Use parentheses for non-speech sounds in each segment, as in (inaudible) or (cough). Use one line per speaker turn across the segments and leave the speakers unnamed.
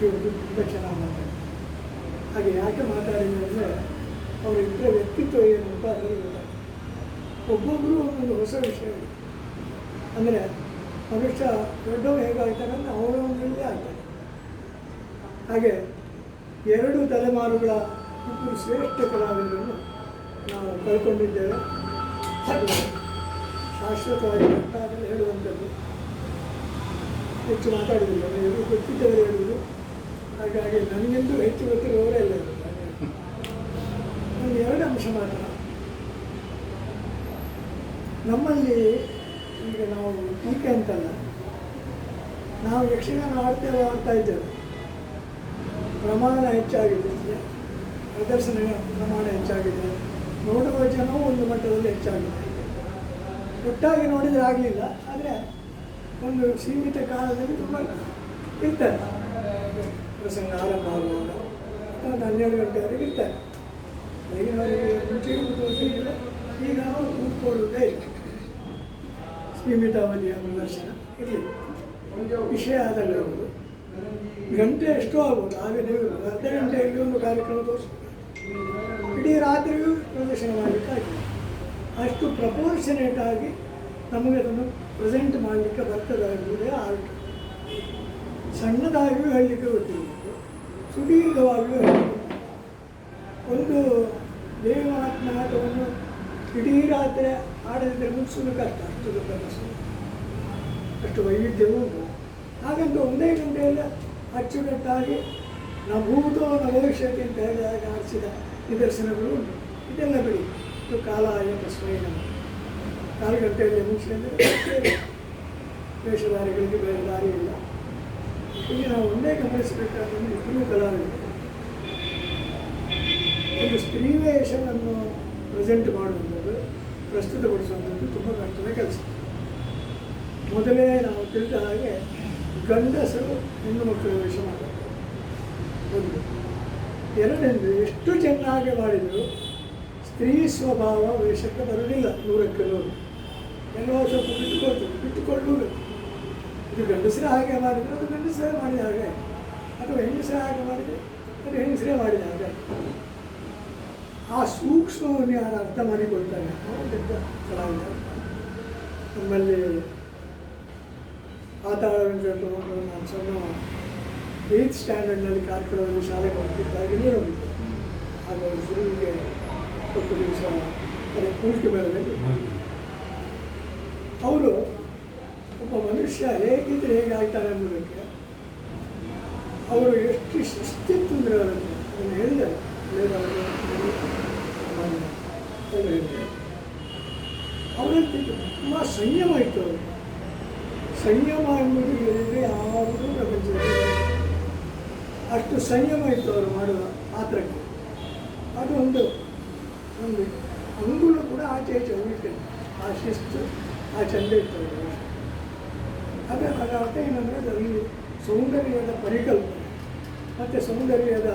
ಪ್ರತಿಯೊಬ್ಬರು ತುಂಬ ಚೆನ್ನಾಗಿ ಮಾತಾಡ್ತಾರೆ ಹಾಗೆ ಯಾಕೆ ಮಾತಾಡಿದ್ರು ಅಂದರೆ ಅವರಿಬ್ಬರ ವ್ಯಕ್ತಿತ್ವ ಏನು ಅಂತ ಅದರಲ್ಲಿ ಒಬ್ಬೊಬ್ಬರು ಒಂದೊಂದು ಹೊಸ ವಿಷಯ ಅಂದರೆ ಮನುಷ್ಯ ದೊಡ್ಡವರು ಹೇಗಾಗ್ತಾನೆ ಅಂದರೆ ಒಂದರಲ್ಲೇ ಆಗ್ತಾನೆ. ಹಾಗೆ ಎರಡು ತಲೆಮಾರುಗಳ ಇಬ್ಬರು ಶ್ರೇಷ್ಠ ಕಲಾವಿದರನ್ನು ನಾವು ಕಳ್ಕೊಂಡಿದ್ದೇವೆ. ಅದು ಶಾಶ್ವತವಾಗಿ ಅಂತ ಹೇಳುವಂಥದ್ದು. ಹೆಚ್ಚು ಮಾತಾಡುವುದಿಲ್ಲ ಎಲ್ಲರೂ ಗೊತ್ತಿದ್ದವರು ಹೇಳುವುದು. ಹಾಗಾಗಿ ನನಗಿಂತ ಹೆಚ್ಚು ಗೊತ್ತಿರುವವರೇ ಇಲ್ಲ ಒಂದು ಎರಡು ಅಂಶ ಮಾತ್ರ. ನಮ್ಮಲ್ಲಿ ಈಗ ನಾವು ಟೀಕೆ ಅಂತಲ್ಲ, ನಾವು ಯಕ್ಷಗಾನ ಆಡ್ತೇವೆ ಆಡ್ತಾ ಇದ್ದೇವೆ. ಪ್ರಮಾಣ ಹೆಚ್ಚಾಗಿದೆ. ಪ್ರದರ್ಶನ ಪ್ರಮಾಣ ಹೆಚ್ಚಾಗಿದೆ. ನೋಡುವ ಜನವು ಒಂದು ಮಟ್ಟದಲ್ಲಿ ಹೆಚ್ಚಾಗಿದೆ. ಒಟ್ಟಾಗಿ ನೋಡಿದರೆ ಆಗಲಿಲ್ಲ, ಆದರೆ ಒಂದು ಸೀಮಿತ ಕಾಲದಲ್ಲಿ ತುಂಬ ಇರ್ತಾರೆ ಪ್ರಸಂಗ ಆರಂಭ ಆಗುವಾಗ ಒಂದು ಹನ್ನೆರಡು ಗಂಟೆವರೆಗೆ ಇರ್ತಾರೆ. ಬೆಳಗಿನವರೆಗೆ ಮುಂಚೆ ಕೂತ್ಕೊಳ್ಳೋದಿಲ್ಲ ಈಗ ನಾವು ಕೂತ್ಕೊಳ್ಳುವುದೇ ಇಲ್ಲ. ಸೀಮಿತ ಅವಧಿಯ ಪ್ರದರ್ಶನ ಇರಲಿ. ವಿಷಯ ಅದಲ್ಲಿರುವುದು ಗಂಟೆ ಎಷ್ಟೋ ಆಗ್ಬೋದು. ಹಾಗೆ ನೀವು ಅರ್ಧ ಗಂಟೆಯಲ್ಲಿ ಒಂದು ಕಾರ್ಯಕ್ರಮ ತೋರಿಸ್ಬೋದು ಇಡೀ ರಾತ್ರಿಯೂ ಪ್ರದರ್ಶನ ಮಾಡಲಿಕ್ಕಾಗಿ ಅಷ್ಟು ಪ್ರಪೋರ್ಷನೇಟ್ ಆಗಿ ನಮಗೆ ಅದನ್ನು ಪ್ರೆಸೆಂಟ್ ಮಾಡಲಿಕ್ಕೆ ಬರ್ತದಾಗಿರುವುದೇ ಆರ್ಟ್. ಸಣ್ಣದಾಗಿಯೂ ಹೇಳಲಿಕ್ಕೆ ಗೊತ್ತಿರಬೇಕು ಸುದೀರ್ಘವಾಗಿಯೂ ಒಂದು ದೇವಾತ್ಮ ಆಟವನ್ನು ಇಡೀ ರಾತ್ರಿ ಆಡದಿದ್ದರೆ ಮುಗಿಸಲು ಕಷ್ಟ. ಅಷ್ಟು ಪ್ರಶ್ನೆ ಅಷ್ಟು ವೈವಿಧ್ಯವೂ ಉಂಟು. ಹಾಗಂತ ಒಂದೇ ಗಂಟೆಯಲ್ಲಿ ಅಚ್ಚುಕಟ್ಟಾಗಿ ನಭೂತೋ ಭೂತೋ ಭವಿಷ್ಯಕ್ಕೆ ಅಂತ ಹೇಳಿದಾಗ ಆಡಿಸಿದ ನಿದರ್ಶನಗಳು ಉಂಟು. ಇದೆಲ್ಲ ಬಿಡಿ. ಇದು ಕಾಲ ಆಯೋಗ ಸ್ವಯಂ. ಕಾಲು ಗಂಟೆಯಲ್ಲಿ ಮುಗಿಸಿದ್ರೆ (coughs) ವೇಷಧಾರಿಗಳಿಗೆ ಬೇರೆ ದಾರಿ ಇಲ್ಲ ಇಲ್ಲಿ ನಾವು ಒಂದೇ ಗಮನಿಸಬೇಕಾದ ಇಬ್ಬರೂ ಕಲಾವಿದರು. ಒಂದು ಸ್ತ್ರೀ ಅನ್ನು ಪ್ರೆಸೆಂಟ್ ಮಾಡುವಂಥದ್ದು, ಪ್ರಸ್ತುತಪಡಿಸುವಂಥದ್ದು ತುಂಬ ಕಷ್ಟದ ಕೆಲಸ. ಮೊದಲೇ ನಾವು ತಿಳಿದ ಹಾಗೆ ಗಂಡಸರು ಹೆಣ್ಣು ಮಕ್ಕಳ ವೇಷ ಮಾಡಬೇಕು ಒಂದು. ಎಷ್ಟು ಚೆನ್ನಾಗಿ ಮಾಡಿದರೂ ಸ್ತ್ರೀ ಸ್ವಭಾವ ವೇಷಕ್ಕೆ ಬರಲಿಲ್ಲ ನೂರಕ್ಕೆ ನೂರು. ಎಲ್ಲೋ ಸ್ವಲ್ಪ ಬಿಟ್ಟುಕೊಳ್ತದೆ ಬಿಟ್ಟುಕೊಳ್ಳುವುದು ಇದು ಗಂಡಸರೇ ಹಾಗೆ ಮಾಡಿದರೆ ಅದು ಗಂಡಸರೇ ಮಾಡಿದ ಹಾಗೆ. ಅಥವಾ ಹೆಂಗಸರೇ ಹಾಗೆ ಮಾಡಿದರೆ ಅದು ಹೆಂಗಸರೇ ಮಾಡಿದ ಹಾಗೆ. ಆ ಸೂಕ್ಷ್ಮವನ್ನು ಯಾರು ಅರ್ಥ ಮಾಡಿಕೊಳ್ತಾರೆ? ಅವರು ದೊಡ್ಡ ಕಲಾವಿದ? ನಮ್ಮಲ್ಲಿ ವಾತಾವರಣ ನಾನು ಸಣ್ಣ ಏತ್ ಸ್ಟ್ಯಾಂಡರ್ಡ್ನಲ್ಲಿ ಕಾರ್ಕಳವನ್ನು ಶಾಲೆಗೆ ಹೋಗ್ತಿದ್ದಾಗ ನೋಡಿದ್ದೆ ಆಗ ಒಂದು ಗುರುವಿಗೆ ಸ್ವಲ್ಪ ದಿವಸ ಅದೇ ಕೂರ್ಟಿ ಮೇಳದಲ್ಲಿ. ಅವರು ಒಬ್ಬ ಮನುಷ್ಯ ಹೇಗಿದ್ರೆ ಹೇಗೆ ಆಗ್ತಾರೆ ಅನ್ನೋದಕ್ಕೆ ಅವರು ಎಷ್ಟು ಶಿಸ್ತಿತ್ತು ಅಂದರೆ ಅವರನ್ನು ಅದನ್ನು ಹೇಳಿದ್ದಾರೆ ಅವರಂತೆ ತುಂಬ ಸಂಯಮ ಇತ್ತು ಅವರು ಸಂಯಮ ಎಂಬುದು ಹೇಳಿದರೆ ಯಾವುದು ಪ್ರಪಂಚ ಅಷ್ಟು ಸಂಯಮ ಇತ್ತು ಅವರು ಮಾಡುವ ಪಾತ್ರಕ್ಕೆ. ಅದು ಒಂದು ಒಂದು ಅಂಗುಳು ಕೂಡ ಆಚೆ ಈಚೆ ಹೋಗಿತ್ತು ಆ ಶಿಸ್ತು, ಆ ಚಂದ ಇತ್ತು ಅವರ ಅದರ ಅರ್ಥ ಏನಂದರೆ ಅದರಲ್ಲಿ ಸೌಂದರ್ಯದ ಪರಿಕಲ್ಪನೆ, ಮತ್ತು ಸೌಂದರ್ಯದ,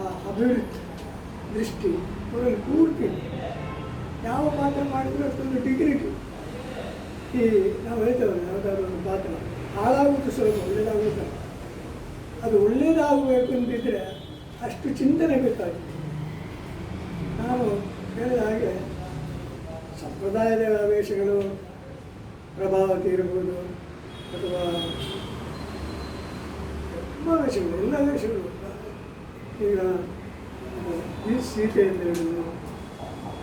ಆ, ಅಭಿವೃದ್ಧಿ, ದೃಷ್ಟಿ, ಅದರಲ್ಲಿ ಪೂರ್ತಿ ಯಾವ ಪಾತ್ರ ಮಾಡಿದರೂ ಅಷ್ಟೊಂದು ಡಿಗ್ರಿಟಿ ಈ, ನಾವು ಹೇಳ್ತೇವೆ ಯಾವುದಾದ್ರು ಒಂದು ಪಾತ್ರ, ಹಾಳಾಗುವುದು ಸ್ವಲ್ಪ ಒಳ್ಳೇದಾಗುತ್ತೆ ಅದು ಒಳ್ಳೆಯದಾಗಬೇಕು ಅಂತಿದ್ದರೆ ಅಷ್ಟು ಚಿಂತನೆ ಬೇಕಾಗುತ್ತೆ. ನಾನು ಹೇಳಿದ ಹಾಗೆ, ಸಂಪ್ರದಾಯದ ವೇಷಗಳು ಪ್ರಭಾವತಿ ಇರ್ಬೋದು ಅಥವಾ ತುಂಬ ವೇಷಗಳು ಎಲ್ಲ ವೇಷಗಳು ಈಗ ಈ ಸೀತೆ ಅಂತ
ಹೇಳಿದ್ರು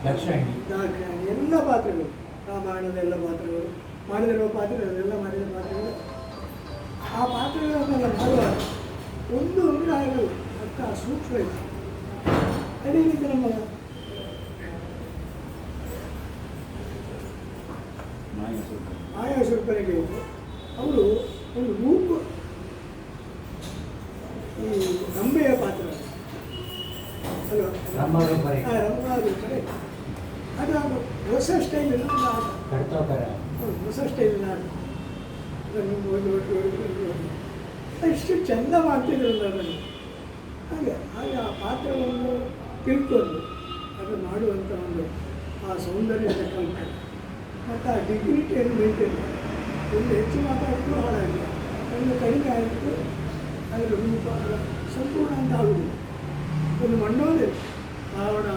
ದಾಕ್ಷಾಯಣಿ ಎಲ್ಲ ಪಾತ್ರಗಳು ರಾಮಾಯಣದ ಎಲ್ಲ ಪಾತ್ರಗಳು ಮಾಡಿದಿರೋ ಪಾತ್ರಗಳು ಅದೆಲ್ಲ ಮಾಡಿದ ಪಾತ್ರಗಳು ಆ ಪಾತ್ರಗಳನ್ನೆಲ್ಲ ಮಾಡುವಾಗ ಒಂದು ಅಂದರೆ ಆಗಲ್ಲ ಅರ್ಥ ಸೂಕ್ಷ್ಮ ಇದೆ ಅದೇ ರೀತಿ ನಮ್ಮ ಆಯಾ ಸ್ವಲ್ಪನಿಗೆ ಅವರು ಒಂದು ರೂಪ ಈ ರಂಬೆಯ ಪಾತ್ರ ಅಲ್ವಾ. ಆ, ರಂಭಾರೂಪರೆ. ಅದು ಅದು ಹೊಸ ಸ್ಟೈಲಿನ ಹೊಸ ಸ್ಟೈಲ್ ಆಟ. ಎಷ್ಟು ಚೆಂದ ಮಾಡ್ತಿದ್ರು ಅದನ್ನು ಹಾಗೆ ಹಾಗೆ ಆ ಪಾತ್ರವನ್ನು ತಿಳ್ಕೊಂಡು ಅದು ಮಾಡುವಂಥ ಒಂದು ಆ ಸೌಂದರ್ಯ ಕಲ್ಪನೆ. ಮತ್ತು ಆ ಡಿಗ್ನಿಟಿಯನ್ನು ಮೇಂಟೈನ್ ಮಾಡಿ. ಒಂದು ಹೆಚ್ಚು ಮಾತಾಡಿದ್ರು ಹಾಳಾಗಿಲ್ಲ. ಒಂದು ಕಡಿಮೆ ಆಯಿತು ಅದರ ರೂಪ ಸಂಪೂರ್ಣ ಅಂತ ಆಗುವುದು ಒಂದು ಮಂಡೋದೆ ರಾವಣ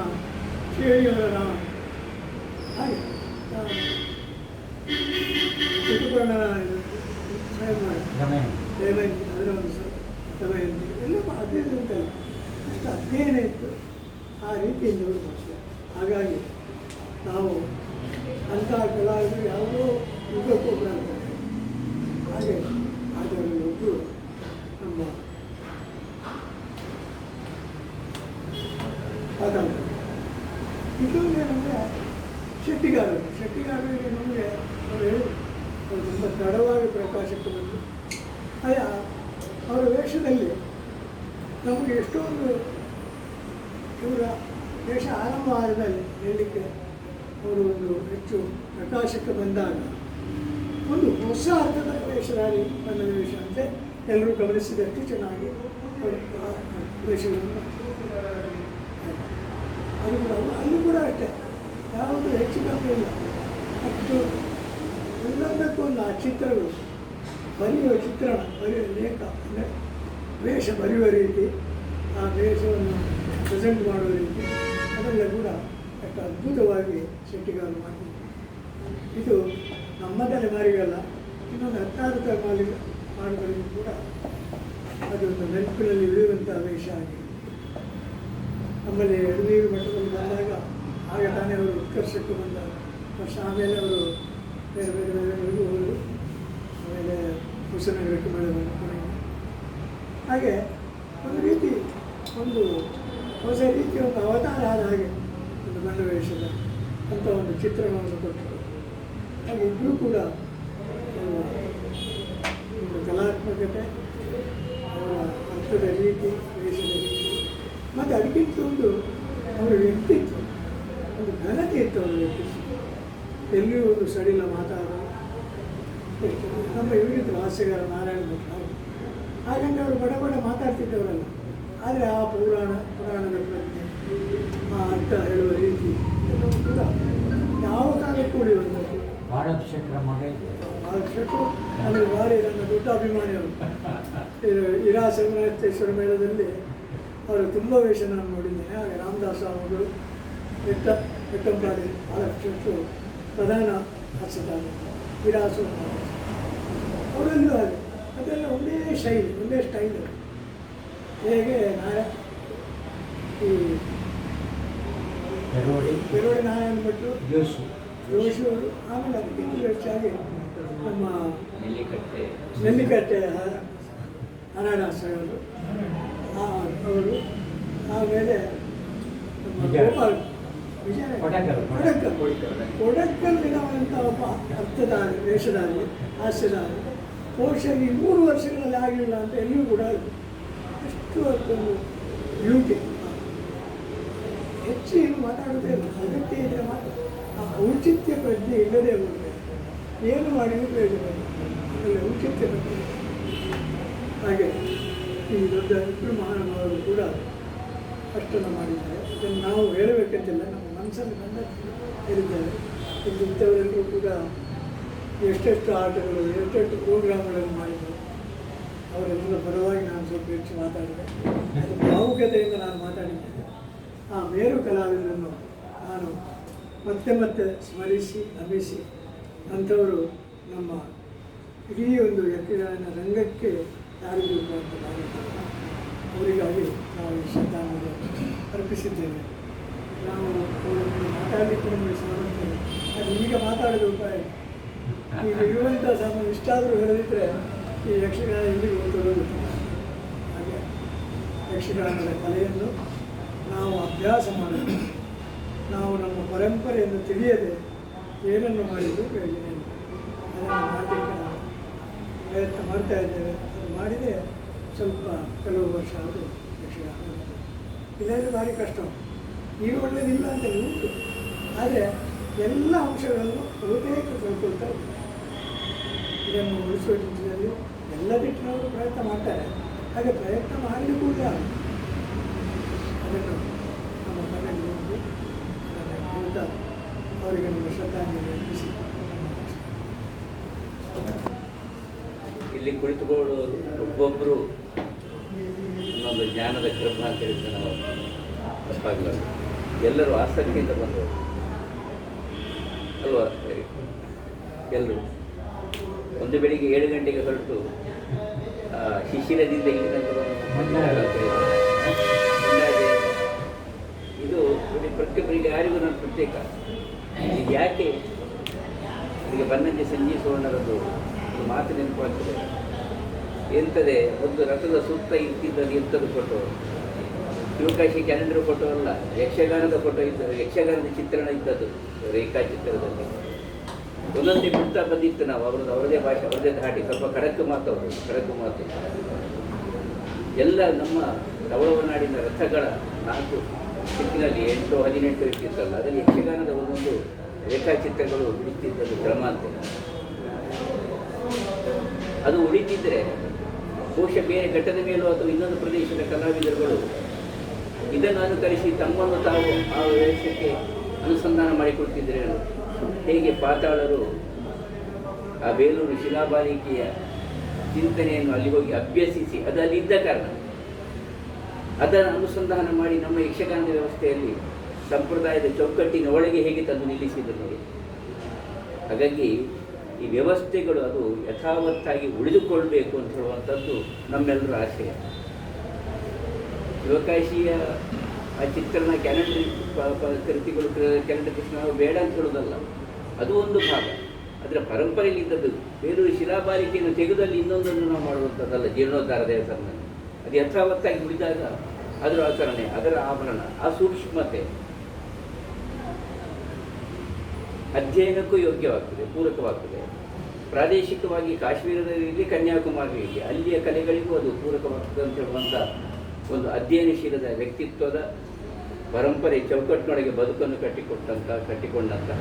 ಕೇಳಿಗಳ ರಾವಣ. ಹಾಗೆ
ದಮಯಂತಿ
ದಯವಂತಿ ಅದರ ಒಂದು ದಮಯಂತಿ ಎಲ್ಲ ಅಧ್ಯಯನ ಅಂತಲ್ಲ. ಅಷ್ಟು ಅಧ್ಯಯನ ಇತ್ತು. ಆ ರೀತಿಯಿಂದ ಹಾಗಾಗಿ ನಾವು ಅಂತಹ ಕಲಾವಿದರು ಯಾವುದೋ ಯುಗಕ್ಕೊಬ್ಬರು ಅಂತಾರೆ ಹಾಗೆ ಒಬ್ಬರು ನಮ್ಮ ಕಾದಂಬರಿ ಇದು ಏನಂದರೆ ಶೆಟ್ಟಿಗಾರರು. ಶೆಟ್ಟಿಗಾರರಿಗೆ ನಮಗೆ ಅವರು ಹೇಳಿ ತುಂಬ ತಡವಾಗಿ ಪ್ರಕಾಶಕ್ಕೆ ಬಂದು, ಅಯ್ಯ, ಅವರ ವೇಷದಲ್ಲಿ ನಮಗೆ ಎಷ್ಟೊಂದು ಇವರ ದೇಶ ಆರಂಭ ಆದಮೇಲೆ ಹೇಳಲಿಕ್ಕೆ ಅವರು ಒಂದು ಹೆಚ್ಚು ಪ್ರಕಾಶಕ್ಕೆ ಬಂದಾಗ, ಒಂದು ಹೊಸ ಅರ್ಥದ ವೇಷಧಾರಿ ಬಣ್ಣದ ವೇಷ ಅಂತೆ ಎಲ್ಲರೂ ಗಮನಿಸಿದಷ್ಟು ಚೆನ್ನಾಗಿ ವೇಷಗಳನ್ನು ಅದು ಕೂಡ ಅಲ್ಲಿ ಕೂಡ ಅಷ್ಟೆ. ಯಾವುದು ಹೆಚ್ಚು ಕಮ್ಮಿ ಇಲ್ಲ. ಅಷ್ಟು ಒಂದು ಆ ಚಿತ್ರಗಳು, ಬರೆಯುವ ಚಿತ್ರಣ, ಬರೆಯುವ ಲೇಖ, ಅಂದರೆ ವೇಷ ಬರೆಯುವ ರೀತಿ, ಆ ವೇಷವನ್ನು ಪ್ರೆಸೆಂಟ್ ಮಾಡುವ ರೀತಿ, ಅದೆಲ್ಲ ಕೂಡ ಅಷ್ಟು ಅದ್ಭುತವಾಗಿ ಸೆಟ್ಟಿಗಾರು ಮಾಡಿದ್ದಾರೆ ಇದು ನಮ್ಮ ತಲೆಮಾರಿಗಲ್ಲ ಇನ್ನೊಂದು ಹತ್ತಾರು ತಲೆಮಾರಿ ಹಾಡುಗಳಿಗೂ ಕೂಡ ಅದೊಂದು ನೆನಪಿನಲ್ಲಿ ಉಳಿಯುವಂಥ ವೇಷ ಆಗಿದೆ. ಆಮೇಲೆ ಎಳನೀರು ಮಟ್ಟದಲ್ಲಿ ಬಂದಾಗ ಆಗ ತಾನೇ ಅವರು ಉತ್ಕರ್ಷಕ್ಕೆ ಬಂದಾಗ ವರ್ಷ ಆಮೇಲೆ ಅವರು ಬೇರೆ ಬೇರೆ ಬೇರೆ ಊರಿಗೂ ಹೋದರು. ಆಮೇಲೆ ಹೊಸನಗರಕ್ಕೆ ಮಳೆ ಬಂದು ಹಾಗೆ ಒಂದು ರೀತಿ ಒಂದು ಹೊಸ ರೀತಿಯ ಒಂದು ಅವತಾರ ಆದ ಹಾಗೆ ಒಂದು ಗಂಡವೇಷದ ಅಂತ ಒಂದು ಚಿತ್ರಣವನ್ನು ಕೊಟ್ಟರು ಹಾಗೆ ಇಬ್ಬರೂ ಕೂಡ ಅವರ ಒಂದು ಕಲಾತ್ಮಕತೆ ಅವರ ರೀತಿ ಮತ್ತು ಅದಕ್ಕಿಂತ ಒಂದು ಅವರ ವ್ಯಕ್ತಿತ್ವ, ಒಂದು ಘನತೆ ಇತ್ತು ಅವರ ವ್ಯಕ್ತಿತ್ವ. ಎಲ್ಲಿಯೂ ಒಂದು ಸಡಿಲ ಮಾತಾಡೋ ನಮ್ಮ ಇವರಿದ್ರು ಹಾಸ್ಯಗಾರ ನಾರಾಯಣ ಭಟ್ ಅವರು. ಹಾಗಂದ್ರೆ ಅವರು ಬಡ ಬಡ ಮಾತಾಡ್ತಿದ್ದವರಲ್ಲ. ಆದರೆ ಆ ಪುರಾಣ, ಪುರಾಣದ ಪ್ರಜ್ಞೆ ಆ ಅರ್ಥ ಹೇಳುವ ರೀತಿ ಕೂಡ ಯಾವ ಕಾಲಕ್ಕೂ ಉಳಿಯುವಂಥದ್ದು.
ಭಾರತ್ ಶೆಟ್ಟರ ಮಗ ಇದೆ.
ಮಹಾರಾಷ್ಟ್ರಕ್ಕೂ ನನಗೆ ಭಾರಿ ನನ್ನ ದೊಡ್ಡ ಅಭಿಮಾನಿ ಅವರು. ಇದು ಇರಾ ಸಂಗ್ರಹೇಶ್ವರ ಮೇಳದಲ್ಲಿ ಅವರು ತುಂಬ ವೇಷ ನಾನು ನೋಡಿದ್ದೇನೆ. ಹಾಗೆ ರಾಮದಾಸ್ ಅವರು ಬೆಟ್ಟ ಬೆಟ್ಟಂಪಾಡಿ ಮಹಾರಾಷ್ಟ್ರಕ್ಕೂ ಪ್ರಧಾನ ಹಾಸ್ಯದಾರ ಇರಾಸು ಅವರಲ್ಲೂ ಹಾಗೆ. ಅದೆಲ್ಲ ಒಂದೇ ಶೈಲಿ ಒಂದೇ ಸ್ಟೈಲ್. ಹೇಗೆ ನಾಯ ಈ
ಬೆರೋಡಿ
ಬೆರೋಡಿ ನಾಯ ಅಂದ್ಬಿಟ್ಟು
ಜೋಶಿ
ಅವರು ಆಮೇಲೆ ಅದಕ್ಕಿಂತ ಹೆಚ್ಚಾಗಿ ನಮ್ಮ
ನೆಲ್ಲಿಕಟ್ಟೆ
ನೆಲ್ಲಿಕಟ್ಟೆ ಅನಾಡಾಸರು ಅವರು. ಆಮೇಲೆ ನಮ್ಮ. ಗೋಪಾಲ್. ವಿಜಯ.
ಕೊಡಕಲ್.
ಕೊಡಕಲ್ ಕೊಡಕ್ಕಲ್ಲಿರುವಂಥ ಒಬ್ಬ ಅರ್ಥದಾರ ವೇಷಧಾರಿ ಹಾಸ್ಯದಾರ ಬಹುಶಃ ಈ ಮೂರು ವರ್ಷಗಳಲ್ಲಿ ಆಗಲಿಲ್ಲ ಅಂತ ಎಲ್ಲಿಯೂ ಕೂಡ. ಅಷ್ಟು ಅದೊಂದು ಬ್ಯೂಟಿ ಹೆಚ್ಚು ಏನು ಮಾತಾಡೋದೇ ಇಲ್ಲ. ಅಗತ್ಯ ಇದೆ ಮಾತ್ರ. ಔಚಿತ್ಯ ಪ್ರಜ್ಞೆ ಇಲ್ಲದೆ ಹೋದರೆ ಏನು ಮಾಡಿದ್ರು ಪ್ರಯೋಜನ ಆಮೇಲೆ ಔಚಿತ್ಯ ಪ್ರಜ್ಞೆ ಹಾಗೆ ಈ ದೊಡ್ಡ ಇಬ್ಬರು ಮಹಾನುಭಾವರು ಕೂಡ ಅಷ್ಟನ್ನು ಮಾಡಿದ್ದಾರೆ. ಅದನ್ನು ನಾವು ಹೇಳಬೇಕಂತಿಲ್ಲ, ನಮ್ಮ ಮನಸ್ಸಲ್ಲಿ ಬಂದ ಹೇಳಿದ್ದಾರೆ. ಇಲ್ಲಿ ಇದ್ದವರೆಲ್ಲರೂ ಕೂಡ ಎಷ್ಟೆಷ್ಟು ಆಟಗಳು, ಎಷ್ಟೆಷ್ಟು ಪ್ರೋಗ್ರಾಮ್ಗಳನ್ನು ಮಾಡಿದ್ರು ಅವರೆಲ್ಲ ಪರವಾಗಿ ನಾನು ಸ್ವಲ್ಪ ಹೆಚ್ಚು ಮಾತಾಡಿದೆ. ಅದು ಭಾವುಕತೆಯಿಂದ ನಾನು ಮಾತಾಡಿದ್ದೇನೆ. ಆ ಮೇರು ಕಲಾವಿದರನ್ನು ನಾನು ಮತ್ತೆ ಮತ್ತೆ ಸ್ಮರಿಸಿ ನಮಿಸಿ ಅಂಥವರು ನಮ್ಮ ಇಡೀ ಒಂದು ಯಕ್ಷಗಾನ ರಂಗಕ್ಕೆ ಯಾರಿಗೂ ಅಂತ ಅವರಿಗಾಗಿ ನಾವು ಈ ಶ್ರದ್ಧಾಂಜಲಿ ಅರ್ಪಿಸಿದ್ದೇವೆ. ನಾವು ಅವರನ್ನು ಮಾತಾಡಲಿಕ್ಕೆ ನಮಗೆ ಸಾಮರ್ಥ್ಯ ಅದು ಈಗ ಮಾತಾಡಿದ ಉಪಾಯ. ಈಗ ಇರುವಂಥ ಸಾಮಾನ್ಯ ಇಷ್ಟಾದರೂ ಹೇಳದಿದ್ದರೆ ಈ ಯಕ್ಷಗಾನ ಇಲ್ಲಿಗೆ ಹೋಗೋದು ಹಾಗೆ ಯಕ್ಷಗಾನದ ಕಲೆಯನ್ನು ನಾವು ಅಭ್ಯಾಸ ಮಾಡಬೇಕು ನಾವು ನಮ್ಮ ಪರಂಪರೆಯನ್ನು ತಿಳಿಯದೆ ಏನನ್ನು ಮಾಡಿದರೂ ಪ್ರಯೋಜನ ಇಲ್ಲ. ಅದನ್ನು ಮಾಡಲಿಕ್ಕೆ ನಾವು ಪ್ರಯತ್ನ ಮಾಡ್ತಾ ಇದ್ದೇವೆ. ಅದು ಮಾಡಿದೆ ಸ್ವಲ್ಪ ಕೆಲವು ವರ್ಷ ಅದು ವಿಷಯ ಇದರಲ್ಲಿ ಭಾರಿ ಕಷ್ಟ. ಈಗ ಒಳ್ಳೆಯದಿಲ್ಲ ಅಂತ ಉಂಟು. ಆದರೆ ಎಲ್ಲ ಅಂಶಗಳನ್ನು ಬಹುತೇಕ ಇದ್ದಾರೆ. ಇದನ್ನು ಉಳಿಸುವ ನಿಟ್ಟಿನಲ್ಲಿ ಎಲ್ಲ ದಿಟ್ಟಿನವರು ಪ್ರಯತ್ನ ಮಾಡ್ತಾರೆ. ಹಾಗೆ ಪ್ರಯತ್ನ ಮಾಡಲಿಕ್ಕೂ ಕೂಡ ಅದನ್ನು ನಮ್ಮ ಮನೆಯಲ್ಲಿ ಹೋಗಿ ಅದನ್ನು ಹೇಳ್ತಾ ಅವರಿಗೆ ಶ್ರದ್ಧಾಂಜಲಿ ಅರ್ಪಿಸಿ
ಇಲ್ಲಿ ಕುಳಿತುಕೊಳ್ಳುವವರು ಒಬ್ಬೊಬ್ಬರು ಒಂದು ಜ್ಞಾನದ ಕೃಪ ಅಂತ ಹೇಳಿದ್ರೆ ನಾವು ತಪ್ಪಾಗಲಾರ್ದು ಎಲ್ಲರೂ ಆಸಕ್ತಿಯಿಂದ ಬಂದವರು. ಅಲ್ವಾ? ಎಲ್ಲರೂ ಒಂದು ಬೆಳಿಗ್ಗೆ ಏಳು ಗಂಟೆಗೆ ಹೊರಟು ಶಿಶಿರದಿಂದ ಇಲ್ಲಿ ಇದೆ. ಪ್ರತಿಯೊಬ್ಬರಿಗೆ ಯಾರಿಗೂ ನಾನು ಪ್ರತ್ಯೇಕ. ಇದು ಯಾಕೆ? ಈಗ ಬನ್ನಂಜೆ ಸಂಜೀವ ಸುವರ್ಣರದ್ದು ಮಾತು ನೆನಪಾಗ್ತದೆ. ಎಂತದೆ? ಒಂದು ರಥದ ಸುತ್ತ ಇರ್ತಿದ್ದದ್ದು ಎಂಥದ್ದು ಫೋಟೋ ಶಿವಕಾಶಿ ಕ್ಯಾಲೆಂಡರ್ ಫೋಟೋ ಅಲ್ಲ, ಯಕ್ಷಗಾನದ ಫೋಟೋ ಇದ್ದ, ಯಕ್ಷಗಾನದ ಚಿತ್ರಣ ಇದ್ದದ್ದು ರೇಖಾಚಿತ್ರದಲ್ಲಿ ಒಂದೊಂದೇ ಬಿಡ್ತಾ ಬಂದಿತ್ತು ನಾವು, ಅವ್ರದ್ದು, ಅವರದೇ ಭಾಷೆ, ಅವರದೇ ಧಾಟಿ, ಸ್ವಲ್ಪ ಖಡಕ್ ಮಾತು ಅವರು ಖಡಕ್ ಮಾತು. ಎಲ್ಲ ನಮ್ಮ ತವಳವನಾಡಿನ ರಥಗಳ ನಾಲ್ಕು ಚಿತ್ತಿನಲ್ಲಿ ಎಂಟು, ಹದಿನೆಂಟು ಇರ್ತಿತ್ತಲ್ಲ, ಅದರಲ್ಲಿ ಯಕ್ಷಗಾನದ ಒಂದೊಂದು ರೇಖಾಚಿತ್ರಗಳು ಉಳಿತಿದ್ದದ್ದು ಕ್ರಮ ಅಂತ ಅದು ಉಳಿತಿದ್ರೆ ಬಹುಶಃ ಬೇರೆ ಘಟ್ಟದ ಮೇಲೂ ಅಥವಾ ಇನ್ನೊಂದು ಪ್ರದೇಶದ ಕಲಾವಿದರುಗಳು ಇದನ್ನು ಅನುಕರಿಸಿ ತಮ್ಮನ್ನು ತಾವು ಆ ವೇಷಕ್ಕೆ ಅನುಸಂಧಾನ ಮಾಡಿಕೊಡ್ತಿದ್ರೆ ಹೇಗೆ ಪಾತಾಳರು ಆ ಬೇಲೂರು ಶಿಲಾಬಾಲಿಕೆಯ ಚಿಂತನೆಯನ್ನು ಅಲ್ಲಿ ಹೋಗಿ ಅಭ್ಯಸಿಸಿ, ಅದು ಕಾರಣ. ಅದನ್ನು ಅನುಸಂಧಾನ ಮಾಡಿ ನಮ್ಮ ಯಕ್ಷಗಾನದ ವ್ಯವಸ್ಥೆಯಲ್ಲಿ ಸಂಪ್ರದಾಯದ ಚೌಕಟ್ಟಿನ ಒಳಗೆ ಹೇಗೆ ತಂದು ನೋಡಿ. ಹಾಗಾಗಿ ಈ ವ್ಯವಸ್ಥೆಗಳು ಅದು ಯಥಾವತ್ತಾಗಿ ಉಳಿದುಕೊಳ್ಬೇಕು ಅಂತ ಹೇಳುವಂಥದ್ದು ನಮ್ಮೆಲ್ಲರ ಆಶಯ ಶಿವಕಾಶಿಯ ಆ ಚಿತ್ರಣ ಕ್ಯಾಲೆಂಡರ್ ಕೃತಿಗಳು ಕ್ಯಾಲೆಂಡರ್ ಕೃಷ್ಣ ಬೇಡ ಅಂತ ಹೇಳೋದಲ್ಲ ಅದು ಒಂದು ಭಾಗ. ಅದರ ಪರಂಪರೆಯಲ್ಲಿ ಇದ್ದದ್ದು ಬೇರೂರು ಶಿಲಾಬಾಲಿಕೆಯನ್ನು ತೆಗೆದಲ್ಲಿ ಇನ್ನೊಂದನ್ನು ನಾವು ಮಾಡುವಂಥದ್ದಲ್ಲ, ಜೀರ್ಣೋದ್ಧಾರ ದೇವಸ್ಥಾನದಲ್ಲಿ. ಅದು ಯಥಾವತ್ತಾಗಿ ಉಳಿದಾಗ ಅದರ ಆಚರಣೆ, ಅದರ ಆಭರಣ, ಆ ಸೂಕ್ಷ್ಮತೆ ಅಧ್ಯಯನಕ್ಕೂ ಯೋಗ್ಯವಾಗ್ತದೆ, ಪೂರಕವಾಗ್ತದೆ. ಪ್ರಾದೇಶಿಕವಾಗಿ ಕಾಶ್ಮೀರದಲ್ಲಿ ಕನ್ಯಾಕುಮಾರಿ ಇಲ್ಲಿ ಅಲ್ಲಿಯ ಕಲೆಗಳಿಗೂ ಅದು ಪೂರಕವಾಗ್ತದೆ ಅಂತ ಹೇಳುವಂಥ ಒಂದು ಅಧ್ಯಯನಶೀಲದ ವ್ಯಕ್ತಿತ್ವದ ಪರಂಪರೆ ಚೌಕಟ್ಟಿನೊಳಗೆ ಬದುಕನ್ನು ಕಟ್ಟಿಕೊಟ್ಟಂತಹ ಕಟ್ಟಿಕೊಂಡಂತಹ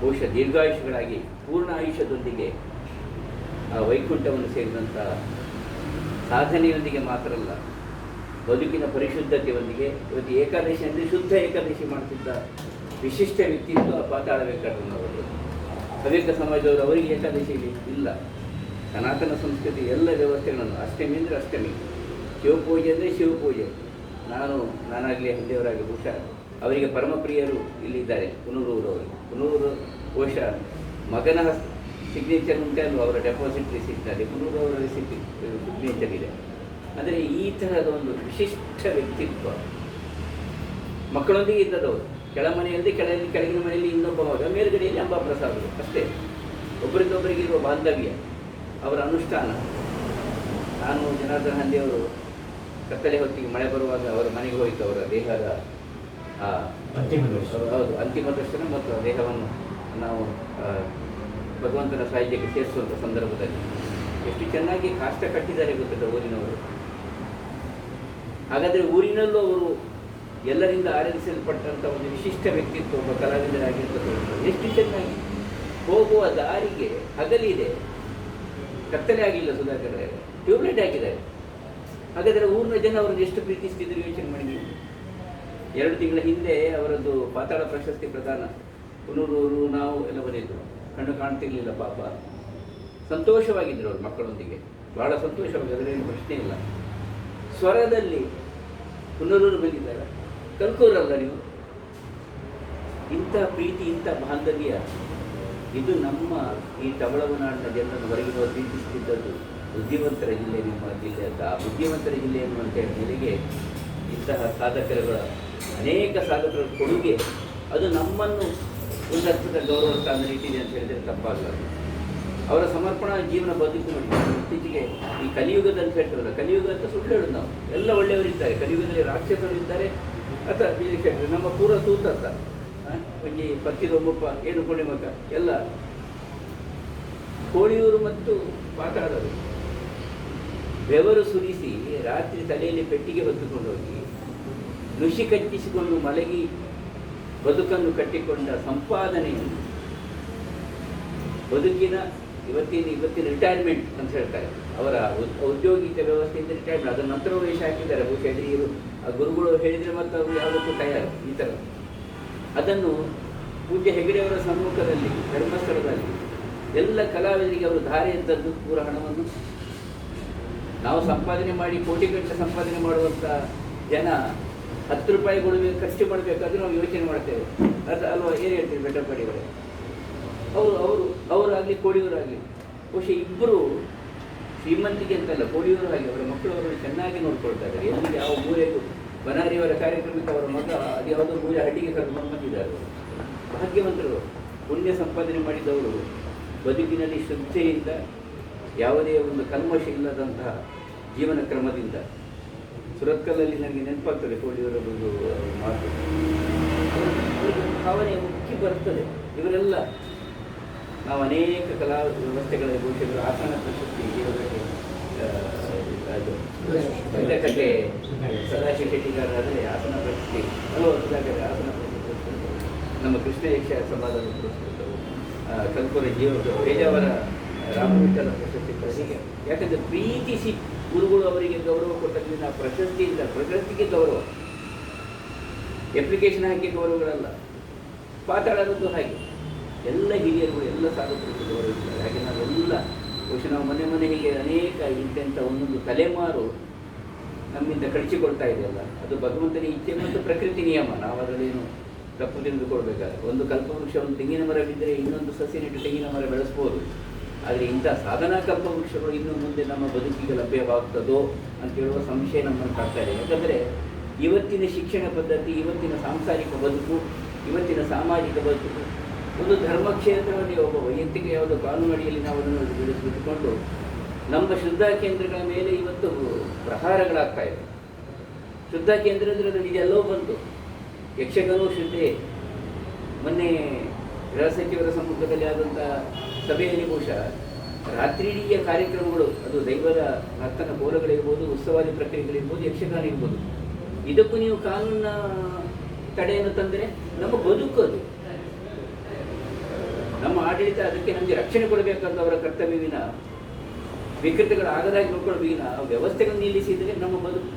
ಬಹುಶಃ ದೀರ್ಘಾಯುಷಗಳಾಗಿ ಪೂರ್ಣ ಆಯುಷದೊಂದಿಗೆ ಆ ವೈಕುಂಠವನ್ನು ಸೇರಿದಂಥ ಸಾಧನೆಯೊಂದಿಗೆ ಮಾತ್ರ ಅಲ್ಲ, ಬದುಕಿನ ಪರಿಶುದ್ಧತೆಯೊಂದಿಗೆ, ಇವತ್ತು ಏಕಾದಶಿ ಅಂದರೆ ಶುದ್ಧ ಏಕಾದಶಿ ಮಾಡ್ತಿದ್ದ ವಿಶಿಷ್ಟ ವ್ಯಕ್ತಿತ್ವ ಪಾತಾಳ ವೆಂಕಟರಮಣವರು ಹವ್ಯಕ ಸಮಾಜದವರು ಅವರಿಗೆ ಏಕಾದಶಿ ಇಲ್ಲಿ ಸನಾತನ ಸಂಸ್ಕೃತಿ ಎಲ್ಲ ವ್ಯವಸ್ಥೆಗಳನ್ನು, ಅಷ್ಟಮಿ ಅಂದರೆ ಅಷ್ಟಮಿ, ಶಿವಪೂಜೆ ಅಂದರೆ ಶಿವಪೂಜೆ. ನಾನು, ನಾನಾಗಲಿ ಹಂದಿಯವರಾಗಿ ಬಹುಶಃ ಅವರಿಗೆ ಪರಮಪ್ರಿಯರು ಇಲ್ಲಿದ್ದಾರೆ ಕುನೂರೂರವರು ಕುನೂರು ಬಹುಶಃ ಮಗನ ಸಿಗ್ನೇಚರ್ ಉಂಟೆ ಅಲ್ವಾ ಅವರ ಡೆಪಾಸಿಟ್ ರಿಸಿಪ್ಟಲ್ಲಿ ಮುನ್ನೂರು ಅವರ ರಿಸಿಪ್ಟ್ ಸಿಗ್ನೇಚರ್ ಇದೆ. ಅಂದರೆ ಈ ಥರದ ಒಂದು ವಿಶಿಷ್ಟ ವ್ಯಕ್ತಿತ್ವ ಮಕ್ಕಳೊಂದಿಗೆ ಇದ್ದದವರು ಕೆಳಮನೆಯಲ್ಲಿ ಕೆಳ ಕೆಳಗಿನ ಮನೆಯಲ್ಲಿ ಇನ್ನೊಬ್ಬ ಮಗ ಮೇಲುಗಡೆಯಲ್ಲಿ ಅಂಬಾಪ್ರಸಾದರು ಅಷ್ಟೇ. ಒಬ್ಬರಿಗೊಬ್ಬರಿಗಿರುವ ಬಾಂಧವ್ಯ ಅವರ ಅನುಷ್ಠಾನ. ನಾನು ಜನಾರ್ದನ ಹಂದಿಯವರು ಕತ್ತಲೆ ಹೊತ್ತಿಗೆ ಮಳೆ ಬರುವಾಗ ಅವರ ಮನೆಗೆ ಹೋಯಿತು ಅವರ ದೇಹದ ಆ
ಅಂತಿಮ ದರ್ಶನ.
ಹೌದು ಅಂತಿಮ ದರ್ಶನ ಮತ್ತು ದೇಹವನ್ನು ನಾವು ಭಗವಂತನ ಸಾಹಿತ್ಯಕ್ಕೆ ಸೇರಿಸುವಂಥ ಸಂದರ್ಭದಲ್ಲಿ ಎಷ್ಟು ಚೆನ್ನಾಗಿ ಕಾಷ್ಟ ಕಟ್ಟಿದ್ದಾರೆ ಗೊತ್ತಿದ್ದ ಊರಿನವರು. ಹಾಗಾದರೆ ಊರಿನಲ್ಲೂ ಅವರು ಎಲ್ಲರಿಂದ ಆರಾಧಿಸಲ್ಪಟ್ಟಂಥ ಒಂದು ವಿಶಿಷ್ಟ ವ್ಯಕ್ತಿತ್ವ ಒಬ್ಬ ಕಲಾವಿದರಾಗಿರ್ತದೆ ಎಷ್ಟು ಚೆನ್ನಾಗಿ. ಹೋಗುವ ದಾರಿಗೆ ಹಗಲಿದೆ. ಕತ್ತಲೆ ಆಗಿಲ್ಲ ಸುಧಾಕರ್ ಟ್ಯೂಬ್ಲೈಟ್ ಹಾಕಿದ್ದಾರೆ ಹಾಗಾದರೆ ಊರಿನ ಜನ ಅವ್ರನ್ನ ಎಷ್ಟು ಪ್ರೀತಿಸ್ತಿದ್ರು ಯೋಚನೆ ಮಾಡಿ. ಎರಡು ತಿಂಗಳ ಹಿಂದೆ ಅವರದ್ದು ಪಾತಾಳ ಪ್ರಶಸ್ತಿ ಪ್ರದಾನ. ಕುನೂರೂರು ನಾವು ಎಲ್ಲ ಬಂದಿದ್ರು ಕಣ್ಣು ಕಾಣ್ತಿರ್ಲಿಲ್ಲ ಪಾಪ. ಸಂತೋಷವಾಗಿದ್ದರು ಅವ್ರ ಮಕ್ಕಳೊಂದಿಗೆ. ಬಹಳ ಸಂತೋಷವಾಗಿ ಅದರೇನು ಪ್ರಶ್ನೆ ಇಲ್ಲ. ಸ್ವರದಲ್ಲಿ ಪುನರೂರು ಬಂದಿದ್ದಾರೆ. ಕಲ್ಕೂರಲ್ಲ ನೀವು? ಇಂಥ ಪ್ರೀತಿ, ಇಂಥ ಬಾಂಧವ್ಯ, ಇದು ನಮ್ಮ ಈ ತಮಿಳುನಾಡಿನ ಜನರನ್ನು ಹೊರಗಿರುವ ಪ್ರೀತಿಸುತ್ತಿದ್ದದ್ದು ಬುದ್ಧಿವಂತರ ಜಿಲ್ಲೆ ನಿಮ್ಮ ಜಿಲ್ಲೆ ಅಂತ. ಆ ಬುದ್ಧಿವಂತರ ಜಿಲ್ಲೆ ಎನ್ನುವಂಥ ನೆಲೆಗೆ ಇಂತಹ ಸಾಧಕರುಗಳ, ಅನೇಕ ಸಾಧಕರ ಕೊಡುಗೆ, ಅದು ನಮ್ಮನ್ನು ಒಂದು ಅರ್ಥದ ಗೌರವ ಸ್ಥಾನದಲ್ಲಿ ಇಟ್ಟಿದೆ ಅಂತ ಹೇಳಿದರೆ ತಪ್ಪಾಗಲ್ಲ. ಅವರ ಸಮರ್ಪಣಾ ಜೀವನ ಬದುಕು ನೋಡಿ ಇತ್ತೀಚೆಗೆ ಈ ಅಂತ ಹೇಳ್ತಾರಲ್ಲ ಕಲಿಯುಗ ಅಂತ ಸುಳ್ಳು ಹೇಳೋದು ನಾವು. ಎಲ್ಲ ಒಳ್ಳೆಯವರಿದ್ದಾರೆ ಕಲಿಯುಗದಲ್ಲಿ ರಾಕ್ಷಸರು ಇದ್ದಾರೆ. ಅಥವಾ ನಮ್ಮ ಪೂರ ತೂತತ್ತ ಒಂಜಿ ಪತ್ತಿದೊಬ್ಬಪ್ಪ ಏನು ಕೋಳಿ ಮಗ? ಎಲ್ಲ ಕೋಳಿಯೂರು ಮತ್ತು ಪಾತಾಳರು ಬೆವರು ಸುರಿಸಿ ರಾತ್ರಿ ತಲೆಯಲ್ಲಿ ಪೆಟ್ಟಿಗೆ ಹೊತ್ತುಕೊಂಡು ಹೋಗಿ, ನುಷಿ ಕಟ್ಟಿಸಿಕೊಂಡು ಮಲಗಿ ಬದುಕನ್ನು ಕಟ್ಟಿಕೊಂಡ ಸಂಪಾದನೆಯನ್ನು ಬದುಕಿನ ಇವತ್ತಿನ ಇವತ್ತಿನ ರಿಟೈರ್ಮೆಂಟ್ ಅಂತ ಹೇಳ್ತಾರೆ. ಅವರ ಔದ್ಯೋಗಿಕ ವ್ಯವಸ್ಥೆಯಿಂದ ರಿಟೈರ್ಮೆಂಟ್ ಅದರ ನಂತರ ವೇಷ ಹಾಕಿದ್ದಾರೆ. ಬಹುಶಃ ಗುರುಗಳು ಹೇಳಿದರೆ ಮತ್ತು ಅವರು ಯಾವುದಕ್ಕೂ ತಯಾರು ಈ ಥರ. ಅದನ್ನು ಪೂಜ್ಯ ಹೆಗಡೆಯವರ ಸಮ್ಮುಖದಲ್ಲಿ, ಧರ್ಮಸ್ಥಳದಲ್ಲಿ ಎಲ್ಲ ಕಲಾವಿದರಿಗೆ ಅವರು ಧಾರೆ ಇದ್ದದ್ದು ಪೂರ ಹಣವನ್ನು. ನಾವು ಸಂಪಾದನೆ ಮಾಡಿ ಕೋಟಿಗಟ್ಟಲೆ ಸಂಪಾದನೆ ಮಾಡುವಂಥ ಜನ ಹತ್ತು ರೂಪಾಯಿ ಕೊಡಬೇಕು ಖರ್ಚು ಮಾಡಬೇಕಾದ್ರೆ ನಾವು ಯೋಚನೆ ಮಾಡ್ತೇವೆ. ಅದು ಅಲ್ವಾ? ಏನು ಹೇಳ್ತೀವಿ ಬೆಟ್ಟಪಾಡಿಯವರೇ ಅವರು? ಅವರು ಅವರಾಗಲಿ, ಕೋಡಿಯವರಾಗಲಿ, ಬಹುಶಃ ಇಬ್ಬರು ಶ್ರೀಮಂತಿಗೆ ಅಂತಲ್ಲ ಕೋಡಿಯವರು ಹಾಗೆ ಅವರ ಮಕ್ಕಳು ಅವರನ್ನು ಚೆನ್ನಾಗಿ ನೋಡ್ಕೊಳ್ತಾರೆ. ಎಲ್ಲಿ ಯಾವ ಮೂಲೆಗೂ ಬನಾರಿಯವರ ಕಾರ್ಯಕ್ರಮಕ್ಕೆ ಅವರ ಮಗ ಅದು ಯಾವುದೋ ಮೂಲೆ ಹಳ್ಳಿಗೆ ಕರ್ಕೊಂಡು ಬಂದಿದ್ದಾರೆ. ಭಾಗ್ಯವಂತರು, ಪುಣ್ಯ ಸಂಪಾದನೆ ಮಾಡಿದವರು, ಬದುಕಿನಲ್ಲಿ ಶ್ರದ್ಧೆಯಿಂದ ಯಾವುದೇ ಒಂದು ಕಲ್ಮಶ ಇಲ್ಲದಂತಹ ಜೀವನ ಕ್ರಮದಿಂದ ಸುರತ್ಕಲ್ಲಲ್ಲಿ ನನಗೆ ನೆನಪಾಗ್ತದೆ ಕೋಳಿಯವರ ಒಂದು ಮಾತು. ಭಾವನೆ ಮುಖ್ಯ ಬರ್ತದೆ ಇವರೆಲ್ಲ ನಾವು ಅನೇಕ ಕಲಾ ವ್ಯವಸ್ಥೆಗಳ ಬಹುಶಃ ಆಸನ ಪ್ರಶಸ್ತಿ ಆ, ಅದು ಕಟ್ಟೆ ಸದಾಶಿವ ಶೆಟ್ಟಿಗಾರರಾದರೆ ಆಸನ ಪ್ರಶಸ್ತಿ ಹಲವು ಸುಧಾಕರ್ ಆಸನ ಪ್ರಶಸ್ತಿ ನಮ್ಮ ಕೃಷ್ಣ ಯಕ್ಷ ಸಮಾಜದ ಪುರಸ್ಕೃತವು ಕಲ್ಪುರ ಜೀವ ಪೇಜಾವರ ರಾಮವಿಠಲ ಪ್ರಶಸ್ತಿ ಹೀಗೆ. ಯಾಕಂದರೆ ಪ್ರೀತಿಸಿ ಗುರುಗಳು ಅವರಿಗೆ ಗೌರವ ಕೊಟ್ಟದ್ರಿಂದ ಪ್ರಶಸ್ತಿಯಿಂದ ಪ್ರಶಸ್ತಿಗೆ ಗೌರವ. ಅಪ್ಲಿಕೇಶನ್ ಹಾಕಿ ಗೌರವಗಳಲ್ಲ. ಪಾತಾಳದದ್ದು ಹಾಗೆ. ಎಲ್ಲ ಹಿರಿಯರು ಎಲ್ಲ ಸಾಧಕರು ಗೌರವಿಸ್ತಾರೆ ಹಾಗೆ ನಾವೆಲ್ಲ ಬಹುಶಃ ನಾವು ಮನೆ ಮನೆ ಹೀಗೆ ಅನೇಕ ಇಂತೆಂಥ ಒಂದೊಂದು ತಲೆಮಾರು ನಮ್ಮಿಂದ ಕಳಿಸಿಕೊಳ್ತಾ ಇದೆಯಲ್ಲ. ಅದು ಭಗವಂತನ ಇಚ್ಛೆ ಮತ್ತು ಪ್ರಕೃತಿ ನಿಯಮ. ನಾವು ಅದರಲ್ಲೇನು ತಪ್ಪು ತಿಳಿದುಕೊಳ್ಬೇಕಾದ್ರೆ ಒಂದು ಕಲ್ಪವೃಕ್ಷ ಒಂದು ತೆಂಗಿನ ಮರ ಬಿದ್ದರೆ ಇನ್ನೊಂದು ಸಸಿ ನೆಟ್ಟು ತೆಂಗಿನ ಮರ ಬೆಳೆಸ್ಬೋದು. ಆದರೆ ಇಂಥ ಸಾಧನಾ ಕಲ್ಪವೃಕ್ಷಗಳು ಇನ್ನು ಮುಂದೆ ನಮ್ಮ ಬದುಕಿಗೆ ಲಭ್ಯವಾಗ್ತದೋ ಅಂತ ಹೇಳುವ ಸಂಶಯ ನಮ್ಮನ್ನು ಕಾಡ್ತಾ ಇದೆ. ಯಾಕಂದರೆ ಇವತ್ತಿನ ಶಿಕ್ಷಣ ಪದ್ಧತಿ, ಇವತ್ತಿನ ಸಾಂಸಾರಿಕ ಬದುಕು, ಇವತ್ತಿನ ಸಾಮಾಜಿಕ ಬದುಕು, ಒಂದು ಧರ್ಮಕ್ಷೇತ್ರದಲ್ಲಿ ಒಬ್ಬ ವೈಯಕ್ತಿಕ ಯಾವುದೋ ಕಾನೂನು ಅಡಿಯಲ್ಲಿ ನಾವು ಅದನ್ನು ಬಿಡಿಸಿಟ್ಟುಕೊಂಡು ನಮ್ಮ ಶುದ್ಧ ಕೇಂದ್ರಗಳ ಮೇಲೆ ಇವತ್ತು ಪ್ರಹಾರಗಳಾಗ್ತಾ ಇದೆ. ಶುದ್ಧ ಕೇಂದ್ರ ಅಂದರೆ ಅದು ಇದೆಲ್ಲವೂ ಬಂತು ಯಕ್ಷಗಾನವೂ ಶುದ್ಧೆ. ಮೊನ್ನೆ ಗೃಹ ಸಚಿವರ ಸಮ್ಮುಖದಲ್ಲಿ ಆದಂಥ ಸಭೆಯಲ್ಲಿ ಬಹುಶಃ ರಾತ್ರಿಡೀಯ ಕಾರ್ಯಕ್ರಮಗಳು, ಅದು ದೈವದ ಭಕ್ತನ ಕೋಲಗಳಿರ್ಬೋದು ಉತ್ಸವಾದಿ ಪ್ರಕ್ರಿಯೆಗಳಿರ್ಬೋದು ಯಕ್ಷಗಾನ ಇರ್ಬೋದು, ಇದಕ್ಕೂ ನೀವು ಕಾನೂನಿನ ತಡೆಯನ್ನು ತಂದರೆ ನಮ್ಮ ಬದುಕು ಅದು. ನಮ್ಮ ಆಡಳಿತ ಅದಕ್ಕೆ ನಮಗೆ ರಕ್ಷಣೆ ಕೊಡಬೇಕಂತ ಅವರ ಕರ್ತವ್ಯವಿನ ವಿಕೃತಿಗಳು ಆಗದಾಗಿ ನೋಡ್ಕೊಳ್ಬೇಕಿನ ಆ ವ್ಯವಸ್ಥೆಗಳನ್ನು ನಿಲ್ಲಿಸಿದರೆ ನಮ್ಮ ಬದುಕು.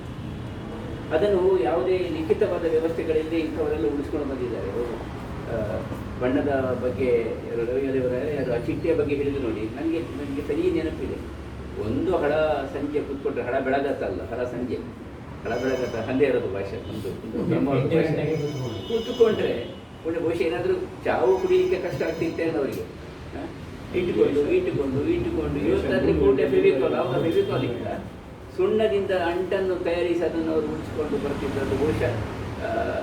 ಅದನ್ನು ಯಾವುದೇ ಲಿಖಿತವಾದ ವ್ಯವಸ್ಥೆಗಳಿಲ್ಲದೆ ಇಂಥವರೆಲ್ಲ ಉಳಿಸ್ಕೊಂಡು ಬಂದಿದ್ದಾರೆ. ಬಣ್ಣದ ಬಗ್ಗೆ ಅದು ಚಿಟ್ಟೆಯ ಬಗ್ಗೆ ಹೇಳಿದ್ರು ನೋಡಿ. ನನಗೆ ನನಗೆ ಸರಿ ನೆನಪಿದೆ. ಒಂದು ಹಳ ಸಂಜೆ ಕೂತ್ಕೊಂಡ್ರೆ ಹಳ ಬೆಳಗತ್ತಲ್ಲ ಹಳ ಸಂಜೆ. ಹಳ ಬೆಳಗತ್ತ ಹಂದೆ ಇರೋದು ಭಾಷೆ ಒಂದು ಭಾಷೆ. ಕೂತ್ಕೊಂಡ್ರೆ ಒಳ್ಳೆ ಬಹುಶಃ ಏನಾದರೂ ಚಾವು ಕುಡಿಯಲಿಕ್ಕೆ ಕಷ್ಟ ಆಗ್ತಿತ್ತೆ ಅವರಿಗೆ? ಇಟ್ಟುಕೊಂಡು ಇಟ್ಟುಕೊಂಡು ಇಟ್ಟುಕೊಂಡು ಇವತ್ತಾದ್ರೆ ಕೋಟೆ ಫೆವಿಕಾಲ್ ಅವಾಗ ಫೆವಿಕಾಲ್ ಇಲ್ಲ. ಸುಣ್ಣದಿಂದ ಅಂಟನ್ನು ತಯಾರಿಸಿ ಅದನ್ನು ಅವರು ಉಳಿಸಿಕೊಂಡು ಬರ್ತಿದ್ದದ್ದು ಬಹುಶಃ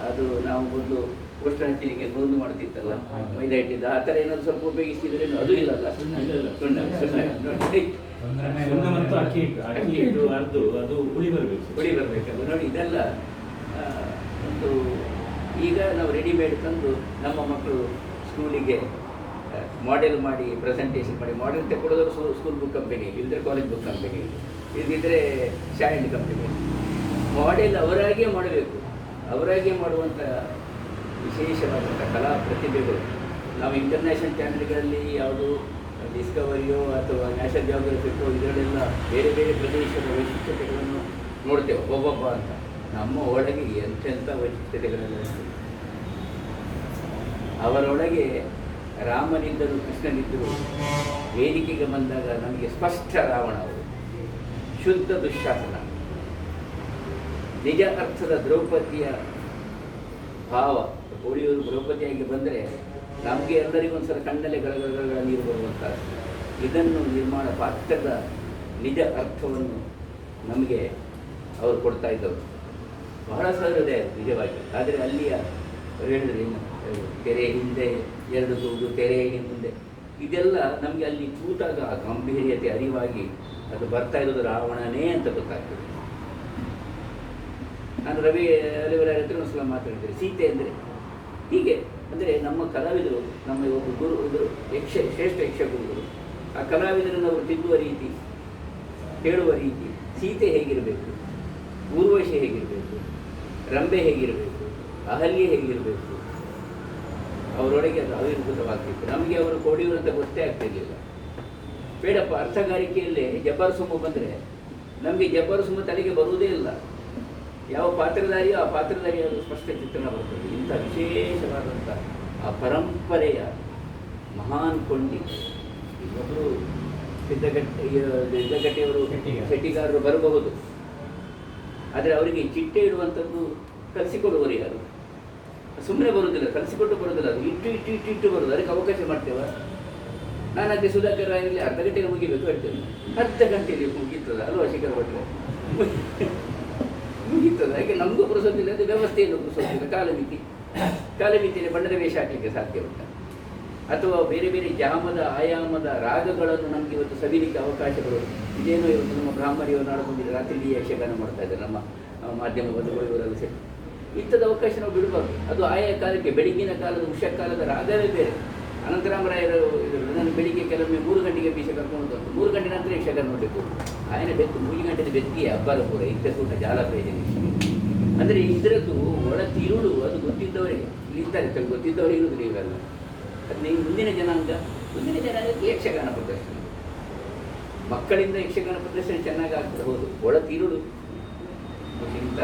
ಅದು ನಾವು ಒಂದು ಪೋಸ್ಟ್ ಹಂಚಿನಿಗೆ ಗೋಂದು ಮಾಡ್ತಿತ್ತಲ್ಲ? ಮೈದಾ ಹಿಟ್ಟಿದ್ದ ಆ ಥರ ಏನಾದ್ರು ಸ್ವಲ್ಪ ಉಪಯೋಗಿಸಿದ್ರೆ ಅದು ಇಲ್ಲಲ್ಲ? ಸುಣ್ಣ ಸುಣ್ಣ ನೋಡಿ.
ಮತ್ತು ಅಕ್ಕಿ ಹಿಟ್ಟು ಅಕ್ಕಿ ಹಿಟ್ಟು ಅರ್ದು ಅದು ಹುಳಿ ಬರಬೇಕು.
ಹುಳಿ ಬರಬೇಕಲ್ಲ ನೋಡಿ ಇದೆಲ್ಲ ಒಂದು ಈಗ ನಾವು ರೆಡಿಮೇಡ್ ತಂದು ನಮ್ಮ ಮಕ್ಕಳು ಸ್ಕೂಲಿಗೆ ಮಾಡೆಲ್ ಮಾಡಿ ಪ್ರೆಸೆಂಟೇಷನ್ ಮಾಡಿ ಮಾಡೆಲ್ ತಗೊಳ್ಳೋದು ಸ್ಕೂಲ್ ಬುಕ್ ಕಂಪನಿ ಇಲ್ಲದ್ರೆ ಕಾಲೇಜ್ ಬುಕ್ ಕಂಪನಿ ಇಲ್ಲದಿದ್ದರೆ ಶಾಲೆಂಡ್ ಕಂಪನಿ ಮಾಡೆಲ್ ಅವರಾಗಿಯೇ ಮಾಡಬೇಕು. ಅವರಾಗಿಯೇ ಮಾಡುವಂಥ ವಿಶೇಷವಾದಂಥ ಕಲಾ ಪ್ರತಿಭೆಗಳು. ನಾವು ಇಂಟರ್ನ್ಯಾಷನಲ್ ಚಾನೆಲ್ಗಳಲ್ಲಿ ಯಾವುದು ಡಿಸ್ಕವರಿಯೋ ಅಥವಾ ನ್ಯಾಷನಲ್ ಜಿಯೋಗ್ರಫಿಕೋ ಇದರಲ್ಲೆಲ್ಲ ಬೇರೆ ಬೇರೆ ಪ್ರದೇಶದ ವೈಶಿಷ್ಟ್ಯತೆಗಳನ್ನು ನೋಡ್ತೇವೆ, ಒಬ್ಬೊಬ್ಬ ಅಂತ. ನಮ್ಮ ಒಳಗೆ ಎಂಥೆಂಥ ವೈಶಿಷ್ಟ್ಯತೆಗಳೆಲ್ಲ. ಅವರೊಳಗೆ ರಾಮನಿದ್ದರು, ಕೃಷ್ಣನಿದ್ದರು, ವೇದಿಕೆಗೆ ಬಂದಾಗ ನಮಗೆ ಸ್ಪಷ್ಟ ರಾವಣ ಅವರು, ಶುದ್ಧ ದುಶ್ಯಾಸನ ನಿಜ ಅರ್ಥದ ದ್ರೌಪದಿಯ ಭಾವ ಕೋಳಿಯವರು ದ್ರೌಪದಿಯಾಗಿ ಬಂದರೆ ನಮಗೆ ಎಲ್ಲರಿಗೂ ಒಂದ್ಸಲ ಕಣ್ಣಲ್ಲಿ ಗಳಗಳ ನೀರು ಬರುವಂಥ ಇದನ್ನು ನಿರ್ಮಾಣ ಪಾತ್ರದ ನಿಜ ಅರ್ಥವನ್ನು ನಮಗೆ ಅವರು ಕೊಡ್ತಾ ಇದ್ದವರು. ಬಹಳ ಸಹೃದಯ, ನಿಜವಾಗಿ. ಆದರೆ ಅಲ್ಲಿಯ ಹೇಳಿದ್ರೆ ತೆರೆ ಹಿಂದೆ ಎರಡು ತೂಗು, ತೆರೆ ಮುಂದೆ ಇದೆಲ್ಲ ನಮಗೆ ಅಲ್ಲಿ ಕೂತಾಗ ಆ ಗಂಭೀರ್ಯತೆ, ಅರಿವಾಗಿ ಅದು ಬರ್ತಾ ಇರೋದು ರಾವಣನೇ ಅಂತ ಗೊತ್ತಾಗ್ತದೆ. ನಾನು ರವಿ ಅಲಿವರ ಹತ್ರ ಒಂದ್ಸಲ ಮಾತಾಡಿದ್ದೆ ಸೀತೆ ಅಂದರೆ? ಹೀಗೆ, ಅಂದರೆ ನಮ್ಮ ಕಲಾವಿದರು, ನಮ್ಮ ಒಬ್ಬ ಗುರು, ಇದು ಯಕ್ಷ, ಶ್ರೇಷ್ಠ ಯಕ್ಷ ಗುರುಗಳು ಆ ಕಲಾವಿದರನ್ನು ಅವರು ತಿದ್ದುವ ರೀತಿ, ಹೇಳುವ ರೀತಿ, ಸೀತೆ ಹೇಗಿರಬೇಕು? ಊರ್ವಶಿ ಹೇಗಿರಬೇಕು? ರಂಬೆ ಹೇಗಿರಬೇಕು? ಅಹಲ್ಯೆ ಹೇಗಿರಬೇಕು? ಅವರೊಳಗೆ ಅದು ಆವಿರ್ಭೂತವಾಗ್ತಿತ್ತು ನಮಗೆ ಅವರು ಕೊಡಿಯವರು ಅಂತ ಗೊತ್ತೇ ಆಗ್ತಿರ್ಲಿಲ್ಲ. ಬೇಡಪ್ಪ, ಅರ್ಥಗಾರಿಕೆಯಲ್ಲೇ ಜಬ್ಬಾರ್ ಸುಮ್ಮ ಬಂದರೆ ನಮಗೆ ಜಬ್ಬಾರ್ ಸುಮ್ಮ ತಲೆಗೆ ಬರುವುದೇ ಇಲ್ಲ. ಯಾವ ಪಾತ್ರಧಾರಿಯೋ ಆ ಪಾತ್ರಧಾರಿಯ ಒಂದು ಸ್ಪಷ್ಟ ಚಿತ್ರಣ ಬರ್ತದೆ. ಇಂಥ ವಿಶೇಷವಾದಂಥ ಆ ಪರಂಪರೆಯ ಮಹಾನ್ ಕೊಂಡಿ ಇನ್ನೊಬ್ಬರು ಸಿದ್ದಗಟ್ಟೆ ಸಿದ್ದಗಟ್ಟೆಯವರು
ಶೆಟ್ಟಿಗಾರ.
ಶೆಟ್ಟಿಗಾರರು ಬರಬಹುದು. ಆದರೆ ಅವರಿಗೆ ಚಿಟ್ಟೆ ಇಡುವಂಥದ್ದು ಕಲಿಸಿಕೊಡುವರು ಯಾರು? ಸುಮ್ಮನೆ ಬರುವುದಿಲ್ಲ ಕಲಿಸಿಕೊಟ್ಟು ಬರುವುದಿಲ್ಲ ಅದು. ಇಟ್ಟು ಇಟ್ಟು ಇಟ್ಟು ಇಟ್ಟು ಬರುವುದು ಅದಕ್ಕೆ ಅವಕಾಶ ಮಾಡ್ತೇವ? ನಾನು ಅದೇ ಸುಧಾಕರ್ ಆಗಿರಲಿ ಅರ್ಧ ಗಂಟೆಗೆ ಮುಗಿಬೇಕು ಹೇಳ್ತೇನೆ. ಅರ್ಧ ಗಂಟೆಯಲ್ಲಿ ಮುಗೀತದ. ಅಲ್ವಾ ಶಿಖರ ಭಟ್ರೆ? ಮುಗೀತದ ಹಾಗೆ ನಮಗೂ ಪುರುಸೋದಿಲ್ಲ, ಅದು ವ್ಯವಸ್ಥೆಯನ್ನು ಪುರುಸೋದಿಲ್ಲ. ಕಾಲಮಿತಿ. ಕಾಲಮಿತಿಯಲ್ಲಿ ಬಣ್ಣದ ವೇಷ ಹಾಕಲಿಕ್ಕೆ ಸಾಧ್ಯ ಉಂಟ. ಅಥವಾ ಬೇರೆ ಬೇರೆ ಜಾಮದ, ಆಯಾಮದ ರಾಗಗಳನ್ನು ನಮಗೆ ಇವತ್ತು ಸವಿಲಿಕ್ಕೆ ಅವಕಾಶಗಳು ಇದೇನೋ ಇವತ್ತು ನಮ್ಮ ಬ್ರಾಹ್ಮಣಿಯವರು ನಾಡು ಬಂದಿದ್ದಾರೆ ರಾತ್ರಿ ಯಕ್ಷಗಾನ ಮಾಡ್ತಾ ಇದ್ದಾರೆ. ನಮ್ಮ ಮಾಧ್ಯಮ ಬಂಧುಗಳು ಇವರೆಲ್ಲ ಸೇರಿ. ಇಂಥದ್ದು ಅವಕಾಶ ನಾವು ಬಿಡಬಾರ್ದು. ಅದು ಆಯಾ ಕಾಲಕ್ಕೆ ಬೆಳಗಿನ ಕಾಲದ ಉಷಕಾಲದ ರಾಗವೇ ಬೇರೆ. ಅನಂತರಾಮರಾಯರು ಇದು ನಾನು ಬೆಳಿಗ್ಗೆ ಕೆಲವೊಮ್ಮೆ ಮೂರು ಗಂಟೆಗೆ ಬೀಸ ಕರ್ಕೊಂಡು ಬಂದು ಮೂರು ಗಂಟೆ ನಂತರ ಯಕ್ಷಗಾನ ನೋಡಬೇಕು ಆಯನ ಬೆತ್ತು ಮೂರು ಗಂಟೆದ ಬೆತ್ತಿಗೆ ಹಬ್ಬರ ಪೂರ ಜಾಲ ಪ್ರಯೋಜನ ಅಂದರೆ ಇದರದ್ದು ಒಳ ತಿರುಳು ಅದು ಗೊತ್ತಿದ್ದವರಿಗೆ ಇಲ್ಲಿ ಇದ್ದಾರೆ ಕೆಲವು ಗೊತ್ತಿದ್ದವರಿಗೆ ಇರುವುದಿಲ್ಲ ಇವೆಲ್ಲ. ಅದು ನೀವು ಮುಂದಿನ ಜನಾಂಗ, ಮುಂದಿನ ಜನಾಂಗಕ್ಕೆ ಯಕ್ಷಗಾನ ಪ್ರದರ್ಶನ. ಮಕ್ಕಳಿಂದ ಯಕ್ಷಗಾನ ಪ್ರದರ್ಶನ ಚೆನ್ನಾಗಿ ಆಗ್ತದೆ, ಹೌದು. ಒಳ ತಿರುಳು. ಇಂಥ